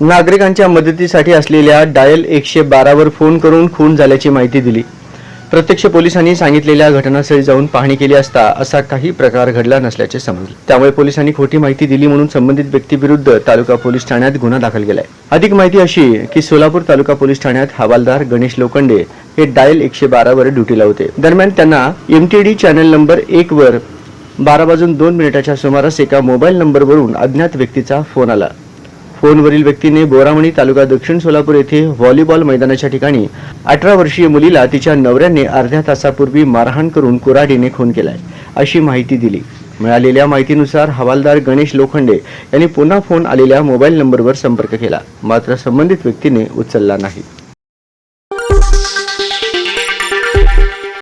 नागरिकांच्या मदतीसाठी असलेल्या डायल एकशे बारावर फोन करून खून झाल्याची माहिती दिली. प्रत्यक्ष पोलिसांनी सांगितलेल्या घटनास्थळी जाऊन पाहणी केली असता असा काही प्रकार घडला नसल्याचे समजले. त्यामुळे पोलिसांनी खोटी माहिती दिली म्हणून संबंधित व्यक्तीविरुद्ध तालुका पोलीस ठाण्यात गुन्हा दाखल केलाय. अधिक माहिती अशी की सोलापूर तालुका पोलीस ठाण्यात हवालदार गणेश लोखंडे हे डायल एकशे बारावर ड्युटीला होते. दरम्यान त्यांना एमटीडी चॅनल नंबर एक वर बारा वाजून दोन मिनिटाच्या सुमारास एका मोबाईल नंबरवरून अज्ञात व्यक्तीचा फोन आला. फोनवरील व्यक्तीने बोरामणी तालुका दक्षिण सोलापूर येथे व्हॉलीबॉल मैदानाच्या ठिकाणी अठरा वर्षीय मुलीला तिच्या नवऱ्याने अर्ध्या तासापूर्वी मारहाण करून कुऱ्हाडीने खून केलाय अशी माहिती दिली. मिळालेल्या माहितीनुसार हवालदार गणेश लोखंडे यांनी पुन्हा फोन आलेल्या मोबाईल नंबरवर संपर्क केला मात्र संबंधित व्यक्तीने उचलला नाही.